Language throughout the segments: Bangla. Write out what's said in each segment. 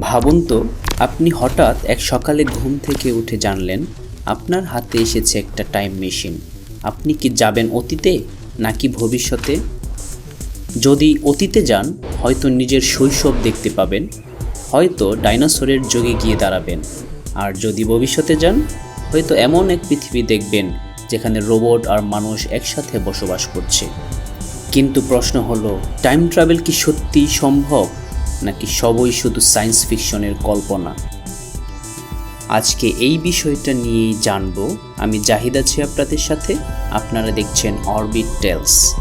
ভাবুন তো, আপনি হঠাৎ এক সকালে ঘুম থেকে উঠে জানলেন, আপনার হাতে এসেছে একটা টাইম মেশিন। আপনি কি যাবেন অতীতে, নাকি ভবিষ্যতে? যদি অতীতে যান, হয়তো নিজের শৈশব দেখতে পাবেন, হয়তো ডাইনোসরের যোগে গিয়ে দাঁড়াবেন। আর যদি ভবিষ্যতে যান, হয়তো এমন এক পৃথিবী দেখবেন, যেখানে রোবট আর মানুষ একসাথে বসবাস করছে। কিন্তু প্রশ্ন হলো, টাইম ট্রাভেল কি সত্যি সম্ভব? নাকি সবই শুধু সায়েন্স ফিকশনের কল্পনা? আজকে এই বিষয়টা নিয়েই জানব। আমি জাহিদ আছি আপনাদের সাথে। আপনারা দেখছেন অরবিট টেলস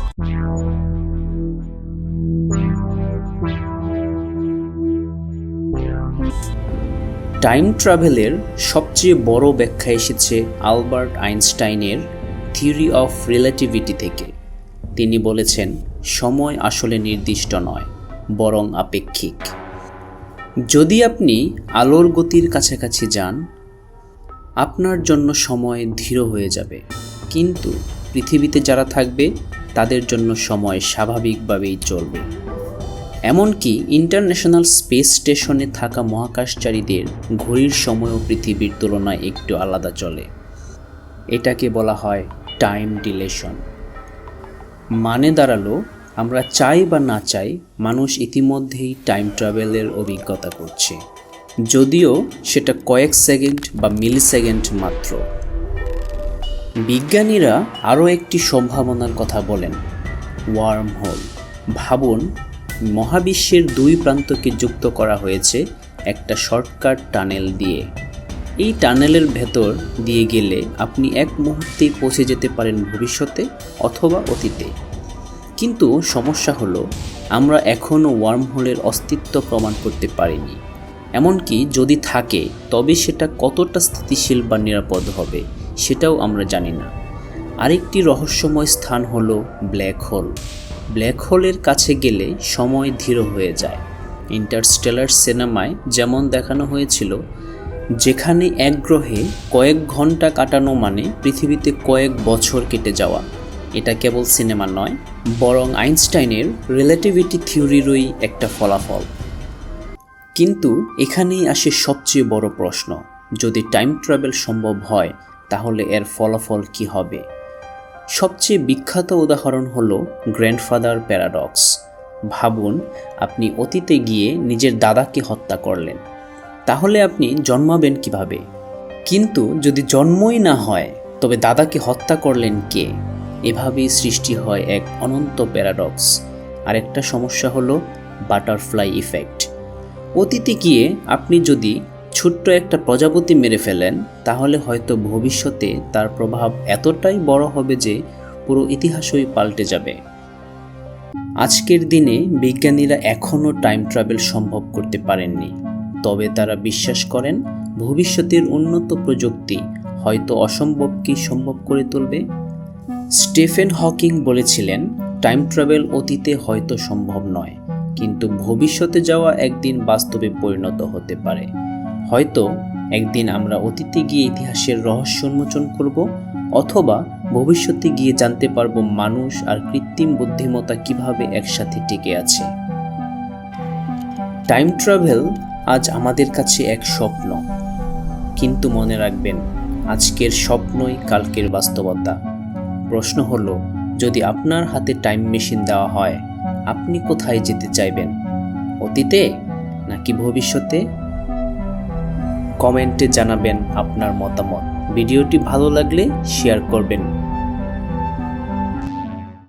টাইম ট্রাভেলের সবচেয়ে বড় ব্যাখ্যা এসেছে আলবার্ট আইনস্টাইনের থিওরি অফ রিলেটিভিটি থেকে। তিনি বলেছেন, সময় আসলে নির্দিষ্ট নয়। বরং আপেক্ষিক। যদি আপনি আলোর গতির কাছাকাছি যান, আপনার জন্য সময় ধীর হয়ে যাবে। কিন্তু পৃথিবীতে যারা থাকবে, তাদের জন্য সময় স্বাভাবিকভাবেই চলবে। এমনকি ইন্টারন্যাশনাল স্পেস স্টেশনে থাকা মহাকাশচারীদের ঘড়ির সময়ও পৃথিবীর তুলনায় একটু আলাদা চলে। এটাকে বলা হয় টাইম ডিলেশন। মানে দাঁড়াল আমরা চাই বা না চাই, মানুষ ইতিমধ্যেই টাইম ট্রাভেলের অভিজ্ঞতা করছে। যদিও সেটা কয়েক সেকেন্ড বা মিলি সেকেন্ড মাত্র। বিজ্ঞানীরা আরও একটি সম্ভাবনার কথা বলেন ওয়ার্ম হোল ভাবুন, মহাবিশ্বের দুই প্রান্তকে যুক্ত করা হয়েছে একটা শর্টকাট টানেল দিয়ে। এই টানেলের ভেতর দিয়ে গেলে আপনি এক মুহূর্তেই পৌঁছে যেতে পারেন ভবিষ্যতে অথবা অতীতে। কিন্তু সমস্যা হলো, আমরা এখনও ওয়ার্মহোলের অস্তিত্ব প্রমাণ করতে পারিনি। এমনকি যদি থাকে, তবে সেটা কতটা স্থিতিশীল বা নিরাপদ হবে, সেটাও আমরা জানি না। আরেকটি রহস্যময় স্থান হলো ব্ল্যাক হোল। ব্ল্যাক হোলের কাছে গেলে সময় ধীর হয়ে যায়। ইন্টারস্টেলার সিনেমায় যেমন দেখানো হয়েছিল, যেখানে এক গ্রহে কয়েক ঘণ্টা কাটানো মানে পৃথিবীতে কয়েক বছর কেটে যাওয়া। এটা কেবল সিনেমা নয়, বরং আইনস্টাইনের রিলেটিভিটি থিওরিরই একটা ফলাফল। কিন্তু এখানেই আসে সবচেয়ে বড় প্রশ্ন, যদি টাইম ট্রাভেল সম্ভব হয়, তাহলে এর ফলাফল কি হবে? সবচেয়ে বিখ্যাত উদাহরণ হল গ্র্যান্ডফাদার প্যারাডক্স ভাবুন, আপনি অতীতে গিয়ে নিজের দাদাকে হত্যা করলেন। তাহলে আপনি জন্মাবেন কীভাবে? কিন্তু যদি জন্মই না হয়, তবে দাদাকে হত্যা করলেন কে? এভাবেই সৃষ্টি হয় এক অনন্ত প্যারাডক্স। আরেকটা সমস্যা হলো বাটারফ্লাই ইফেক্ট। অতীতে গিয়ে আপনি যদি ছোট্ট একটা প্রজাপতি মেরে ফেলেন, তাহলে হয়তো ভবিষ্যতে তার প্রভাব এতটাই বড় হবে যে পুরো ইতিহাসই পাল্টে যাবে। আজকের দিনে বিজ্ঞানীরা এখনও টাইম ট্রাভেল সম্ভব করতে পারেননি। তবে তারা বিশ্বাস করেন, ভবিষ্যতের উন্নত প্রযুক্তি হয়তো অসম্ভবকেই সম্ভব করে তুলবে। স্টেফেন হকিং বলেছিলেন, টাইম ট্রাভেল অতীতে হয়তো সম্ভব নয়, কিন্তু ভবিষ্যতে যাওয়া একদিন বাস্তবে পরিণত হতে পারে। হয়তো একদিন আমরা অতীতে গিয়ে ইতিহাসের রহস্য উন্মোচন করব, অথবা ভবিষ্যতে গিয়ে জানতে পারব মানুষ আর কৃত্রিম বুদ্ধিমত্তা কীভাবে একসাথে টিকে আছে। টাইম ট্রাভেল আজ আমাদের কাছে এক স্বপ্ন, কিন্তু মনে রাখবেন, আজকের স্বপ্নই কালকের বাস্তবতা। প্রশ্ন হলো, যদি আপনার হাতে টাইম মেশিন দেওয়া হয়, আপনি কোথায় যেতে চাইবেন? অতীতে নাকি ভবিষ্যতে? কমেন্টে জানাবেন আপনার মতামত। ভিডিওটি ভালো লাগলে শেয়ার করবেন।